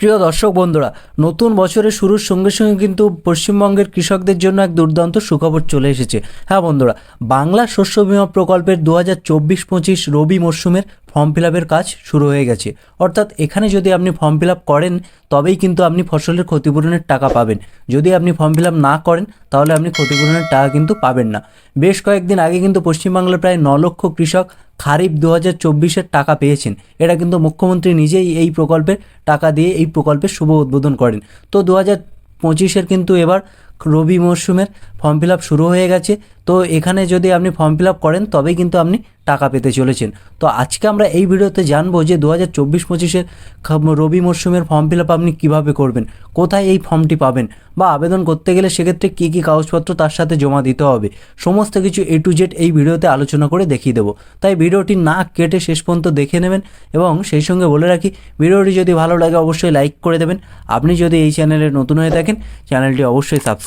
প্রিয় দর্শক বন্ধুরা, নতুন বছরের শুরুর সঙ্গে সঙ্গে কিন্তু পশ্চিমবঙ্গের কৃষকদের জন্য এক দুর্দান্ত সুখবর চলে এসেছে। হ্যাঁ বন্ধুরা, বাংলা শস্য বিমা প্রকল্পের দু হাজার চব্বিশ পঁচিশ রবি মরশুমের ফর্ম ফিল কাজ শুরু হয়ে গেছে। অর্থাৎ এখানে যদি আপনি ফর্ম ফিল করেন, তবেই কিন্তু আপনি ফসলের ক্ষতিপূরণের টাকা পাবেন। যদি আপনি ফর্ম ফিল না করেন, তাহলে আপনি ক্ষতিপূরণের টাকা কিন্তু পাবেন না। বেশ কয়েকদিন আগে কিন্তু পশ্চিমবাংলার প্রায় ন লক্ষ কৃষক খারিফ দু হাজার টাকা পেয়েছেন। এটা কিন্তু মুখ্যমন্ত্রী নিজেই এই প্রকল্পের টাকা দিয়ে এই প্রকল্পের শুভ উদ্বোধন করেন। তো দু হাজার পঁচিশের কিন্তু এবার রবি মরশুমের ফর্ম ফিল আপ শুরু হয়ে গেছে। তো এখানে যদি আপনি ফর্ম ফিল আপ করেন, তবেই কিন্তু আপনি টাকা পেতে চলেছেন। তো আজকে আমরা এই ভিডিওতে জানব যে দু হাজার চব্বিশ পঁচিশের রবি মরশুমের ফর্ম ফিল আপ আপনি কীভাবে করবেন, কোথায় এই ফর্মটি পাবেন বা আবেদন করতে গেলে সেক্ষেত্রে কী কী কাগজপত্র তার সাথে জমা দিতে হবে, সমস্ত কিছু এ টু জেড এই ভিডিওতে আলোচনা করে দেখিয়ে দেবো। তাই ভিডিওটি না কেটে শেষ পর্যন্ত দেখে নেবেন এবং সেই সঙ্গে বলে রাখি, ভিডিওটি যদি ভালো লাগে অবশ্যই লাইক করে দেবেন। আপনি যদি এই চ্যানেলে নতুন হয়ে থাকেন, চ্যানেলটি অবশ্যই সাবস্ক্রাইব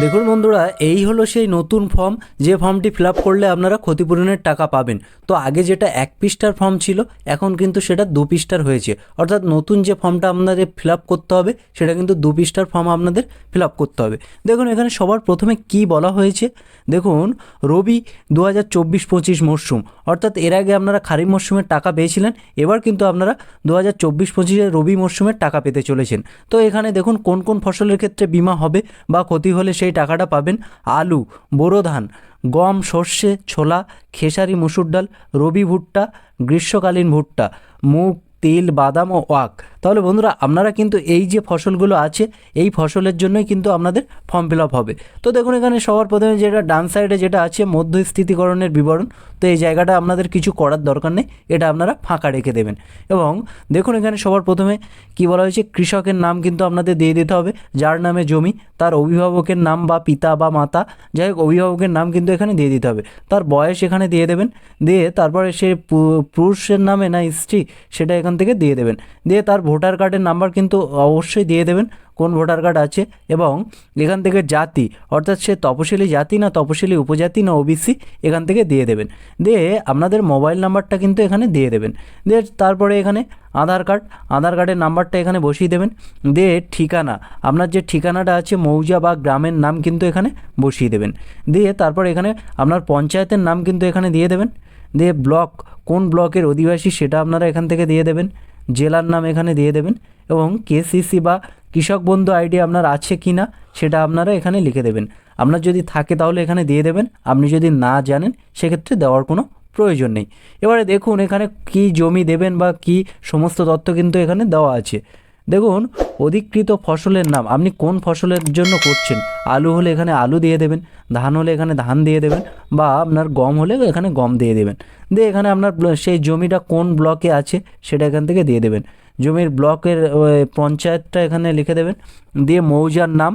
দেখুন বন্ধুরা, এই হলো সেই নতুন ফর্ম যে ফর্মটি ফিল করলে আপনারা ক্ষতিপূরণের টাকা পাবেন। তো আগে যেটা এক পৃষ্ঠার ফর্ম ছিল, এখন কিন্তু সেটা দু পৃষ্ঠার হয়েছে। অর্থাৎ নতুন যে ফর্মটা আপনাদের ফিল করতে হবে, সেটা কিন্তু দু পৃষ্ঠার ফর্ম আপনাদের ফিল করতে হবে। দেখুন, এখানে সবার প্রথমে কি বলা হয়েছে? দেখুন, রবি দু হাজার চব্বিশ পঁচিশ মরশুম অর্থাৎ এর আগে আপনারা খারিফ মরশুমের টাকা পেয়েছিলেন, এবার কিন্তু আপনারা দু হাজার চব্বিশ পঁচিশে রবি মরশুমের টাকা পেতে চলেছেন। তো এখানে দেখুন, কোন কোন ফসলের ক্ষেত্রে বিমা হবে বা ক্ষতি হলে সেই টাকাটা পাবেন আলু, বোরো ধান, গম, সর্ষে, ছোলা, খেসারি, মুসুর ডাল, রবি ভুট্টা, গ্রীষ্মকালীন ভুট্টা, মুগ, তেল, বাদাম ও ওয়াক তাহলে বন্ধুরা, আপনারা কিন্তু এই যে ফসলগুলো আছে, এই ফসলের জন্যই কিন্তু আপনাদের ফর্ম ফিল আপ হবে। তো দেখুন এখানে সবার প্রথমে যেটা ডান সাইডে যেটা আছে, মধ্যস্থিতিকরণের বিবরণ। তো এই জায়গাটা আপনাদের কিছু করার দরকার নেই, এটা আপনারা ফাঁকা রেখে দেবেন। এবং দেখুন এখানে সবার প্রথমে কি বলা হয়েছে, কৃষকের নাম কিন্তু আপনাদের দিয়ে দিতে হবে, যার নামে জমি, তার অভিভাবকের নাম বা পিতা বা মাতা, যাই হোক, অভিভাবকের নাম কিন্তু এখানে দিয়ে দিতে হবে। তার বয়স এখানে দিয়ে দেবেন, দিয়ে তারপরে সে পুরুষের নামে না স্ত্রী, সেটা এখান থেকে দিয়ে দেবেন। দিয়ে তার ভোটার কার্ডের নাম্বার কিন্তু অবশ্যই দিয়ে দেবেন কোন ভোটার কার্ড আছে এবং এখান থেকে জাতি, অর্থাৎ সে তপশিলি জাতি না তপশিলি উপজাতি না ওবিসি, এখান থেকে দিয়ে দেবেন। দিয়ে আপনাদের মোবাইল নাম্বারটা কিন্তু এখানে দিয়ে দেবেন। দিয়ে তারপরে এখানে আধার কার্ড, আধার কার্ডের নাম্বারটা এখানে বসিয়ে দেবেন। দিয়ে ঠিকানা, আপনার যে ঠিকানাটা আছে মৌজা বা গ্রামের নাম কিন্তু এখানে বসিয়ে দেবেন। দিয়ে তারপর এখানে আপনার পঞ্চায়েতের নাম কিন্তু এখানে দিয়ে দেবেন। দিয়ে ব্লক, কোন ব্লকের অধিবাসী সেটা আপনারা এখান থেকে দিয়ে দেবেন। জেলার নাম এখানে দিয়ে দেবেন এবং কেসিসি বা কৃষক বন্ধু আইডি আপনার আছে কি না, সেটা আপনারা এখানে লিখে দেবেন। আপনার যদি থাকে তাহলে এখানে দিয়ে দেবেন, আপনি যদি না জানেন, সেক্ষেত্রে দেওয়ার কোনো প্রয়োজন নেই। এবারে দেখুন এখানে কি জমি দেবেন বা কি সমস্ত তথ্য কিন্তু এখানে দেওয়া আছে। দেখুন, অধিকৃত ফসলের নাম, আপনি কোন ফসলের জন্য করছেন? আলু হলে এখানে আলু দিয়ে দেবেন, ধান হলে এখানে ধান দিয়ে দেবেন, বা আপনার গম হলে এখানে গম দিয়ে দেবেন। দিয়ে এখানে আপনার সেই জমিটা কোন ব্লকে আছে, সেটা এখান থেকে দিয়ে দেবেন। জমির ব্লকের পঞ্চায়েতটা এখানে লিখে দেবেন, দিয়ে মৌজার নাম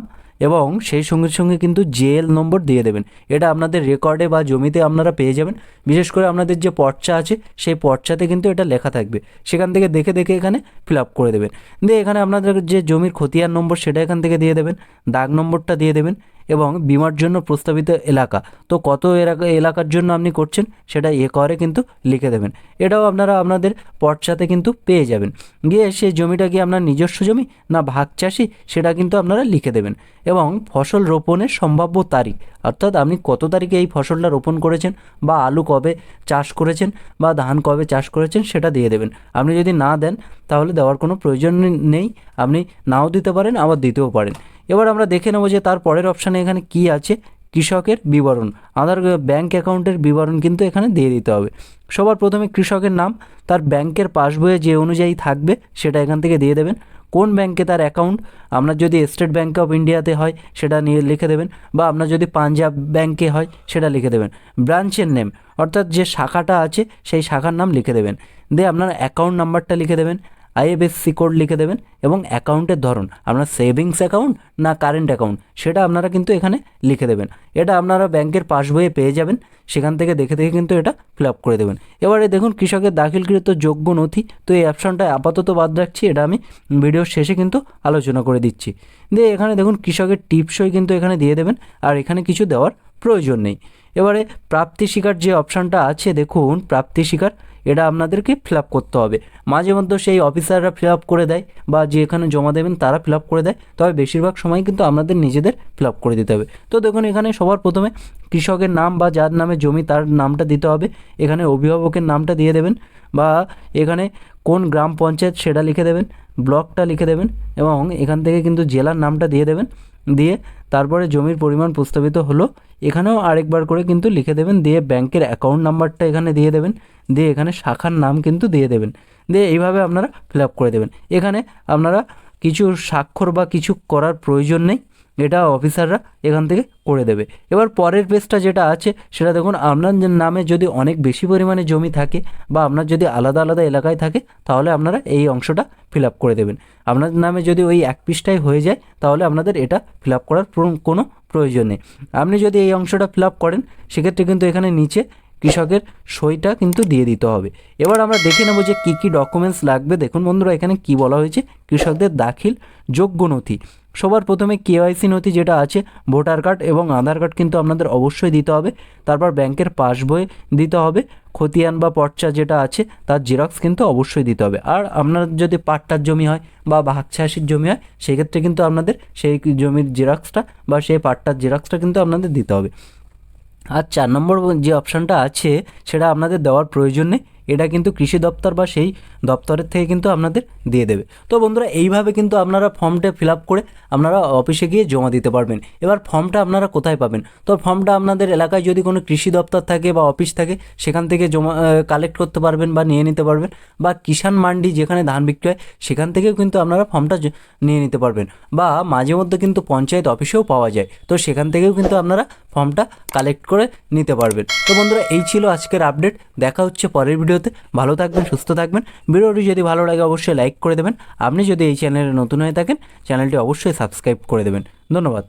এবং সেই সঙ্গে সঙ্গে কিন্তু জেএল নম্বর দিয়ে দেবেন। এটা আপনাদের রেকর্ডে বা জমিতে আপনারা পেয়ে যাবেন। বিশেষ করে আপনাদের যে পর্চা আছে, সেই পর্চাতে কিন্তু এটা লেখা থাকবে। সেখান থেকে দেখে দেখে এখানে ফিল আপ করে দেবেন। দিয়ে এখানে আপনাদের যে জমির খতিয়ান নম্বর, সেটা এখান থেকে দিয়ে দেবেন। দাগ নম্বরটা দিয়ে দেবেন। এবং বিমার জন্য প্রস্তাবিত এলাকা। তো কত এলাকা, এলাকার জন্য আপনি করছেন? সেটা এ করে কিন্তু লিখে দেবেন। এটাও আপনারা আপনাদের পর্চাতে কিন্তু পেয়ে যাবেন। গিয়ে সেই জমিটা কি আপনার নিজস্ব জমি না ভাগ চাষি? সেটা কিন্তু আপনারা লিখে দেবেন। এবং ফসল রোপণের সম্ভাব্য তারিখ, অর্থাৎ আপনি কত তারিখে এই ফসলটা রোপণ করেছেন বা আলু কবে চাষ করেছেন বা ধান কবে চাষ করেছেন সেটা দিয়ে দেবেন। আপনি যদি না দেন, তাহলে দেওয়ার কোনো প্রয়োজন নেই। আপনি নাও দিতে পারেন, আবার দিতেও পারেন। এবার আমরা দেখে নেব যে তার পরের অপশানে এখানে কি আছে? কৃষকের বিবরণ। আধার ব্যাংক অ্যাকাউন্টের বিবরণ কিন্তু এখানে দিয়ে দিতে হবে। সবার প্রথমে কৃষকের নাম, তার ব্যাংকের পাসবইয়ে যে অনুযায়ী থাকবে সেটা এখান থেকে দিয়ে দেবেন। কোন ব্যাংকে তার অ্যাকাউন্ট আপনার যদি স্টেট ব্যাঙ্ক অফ ইন্ডিয়াতে হয়, সেটা নিয়ে লিখে দেবেন। বা আপনার যদি পাঞ্জাব ব্যাংকে হয়, সেটা লিখে দেবেন। ব্রাঞ্চের নেম অর্থাৎ যে শাখাটা আছে, সেই শাখার নাম লিখে দেবেন। দিয়ে আপনার অ্যাকাউন্ট নাম্বারটা লিখে দেবেন। আইএফএসসি কোড লিখে দেবেন এবং অ্যাকাউন্টের ধরন, আপনার সেভিংস অ্যাকাউন্ট না কারেন্ট অ্যাকাউন্ট সেটা আপনারা কিন্তু এখানে লিখে দেবেন। এটা আপনারা ব্যাংকের পাসবইয়ে পেয়ে যাবেন, সেখান থেকে দেখে দেখে কিন্তু এটা ফিল করে দেবেন। এবারে দেখুন কৃষকের দাখিলকৃত যোগ্য নথি, তো এই অপশনটা আপাতত বাদ রাখছি, এটা আমি ভিডিওর শেষে কিন্তু আলোচনা করে দিচ্ছি। দিয়ে এখানে দেখুন কৃষকের টিপসই কিন্তু এখানে দিয়ে দেবেন, আর এখানে কিছু দেওয়ার প্রয়োজন নেই। এবারে প্রাপ্তি শিকার যে অপশানটা আছে, দেখুন প্রাপ্তি শিকার এটা আপনাদেরকে ফিল আপ করতে হবে। মাঝে মধ্যে সেই অফিসাররা ফিল আপ করে দেয় বা যেখানে জমা দেবেন তারা ফিল আপ করে দেয়। তবে বেশিরভাগ সময় কিন্তু আপনাদের নিজেদের ফিল আপ করে দিতে হবে। তো দেখুন, এখানে সবার প্রথমে কৃষকের নাম বা যার নামে জমি তার নামটা দিতে হবে। এখানে অভিভাবকের নামটা দিয়ে দেবেন বা এখানে কোন গ্রাম পঞ্চায়েত সেটা লিখে দেবেন, ব্লকটা লিখে দেবেন এবং এখান থেকে কিন্তু জেলার নামটা দিয়ে দেবেন। দিয়ে তারপরে জমির পরিমাণ প্রস্তাবিত হলো। এখানেও আরেকবার করে কিন্তু লিখে দেবেন। দিয়ে ব্যাংকের অ্যাকাউন্ট নাম্বারটা এখানে দিয়ে দেবেন। দিয়ে এখানে শাখার নাম কিন্তু দিয়ে দেবেন। দিয়ে এইভাবে আপনারা ফিল আপ করে দেবেন। এখানে আপনারা কিছু স্বাক্ষর বা কিছু করার প্রয়োজন নেই। এটা অফিসাররা এখান থেকে করে দেবে। এবার পরের পেজটা যেটা আছে, সেটা দেখুন, আপনার নামে যদি অনেক বেশি পরিমাণে জমি থাকে বা আপনার যদি আলাদা আলাদা এলাকায় থাকে, তাহলে আপনারা এই অংশটা ফিল আপ করে দেবেন। আপনার নামে যদি ওই এক পিসটাই হয়ে যায়, তাহলে আপনাদের এটা ফিল আপ করার কোনো প্রয়োজন নেই। আপনি যদি এই অংশটা ফিল আপ করেন, সেক্ষেত্রে কিন্তু এখানে নিচে কৃষকের সইটা কিন্তু দিয়ে দিতে হবে। এবার আমরা দেখে নেব যে কী কী ডকুমেন্টস লাগবে। দেখুন বন্ধুরা, এখানে কি বলা হয়েছে? কৃষকদের দাখিল যোগ্য নথি। সবার প্রথমে কেওয়াইসি নথি যেটা আছে, ভোটার কার্ড এবং আধার কার্ড কিন্তু আপনাদের অবশ্যই দিতে হবে। তারপর ব্যাংকের পাসবই দিতে হবে। খতিয়ান বা পর্চা যেটা আছে, তার জেরক্স কিন্তু অবশ্যই দিতে হবে। আর আপনার যদি পাট্টার জমি হয় বা ভাগছাসির জমি হয়, সেক্ষেত্রে কিন্তু আপনাদের সেই জমির জেরক্সটা বা সেই পাট্টার জেরক্সটা কিন্তু আপনাদের দিতে হবে। আর চার নম্বর যে অপশানটা আছে সেটা আপনাদের দেওয়ার প্রয়োজন নেই। এটা কিন্তু কৃষি দপ্তর বা সেই দপ্তরের থেকে কিন্তু আপনাদের দিয়ে দেবে। তো বন্ধুরা, এইভাবে কিন্তু আপনারা ফর্মটা ফিল আপ করে আপনারা অফিসে গিয়ে জমা দিতে পারবেন। এবার ফর্মটা আপনারা কোথায় পাবেন? তো ফর্মটা আপনাদের এলাকায় যদি কোনো কৃষি দপ্তর থাকে বা অফিস থাকে, সেখান থেকে জমা কালেক্ট করতে পারবেন বা নিয়ে নিতে পারবেন। বা কিষাণ মান্ডি যেখানে ধান বিক্রি হয়, সেখান থেকেও কিন্তু আপনারা ফর্মটা নিয়ে নিতে পারবেন। বা মাঝে মধ্যে কিন্তু পঞ্চায়েত অফিসেও পাওয়া যায়। তো সেখান থেকেও কিন্তু আপনারা ফর্মটা কালেক্ট করে নিতে পারবেন। তো বন্ধুরা, এই ছিল আজকের আপডেট দেখা হচ্ছে পরের ভিডিওতে ভালো থাকবেন, সুস্থ থাকবেন। ভিডিওটি যদি ভালো লাগে, অবশ্যই লাইক করে দেবেন। আপনি যদি এই চ্যানেলে নতুন হয়ে থাকেন, চ্যানেলটি অবশ্যই সাবস্ক্রাইব করে দেবেন। ধন্যবাদ।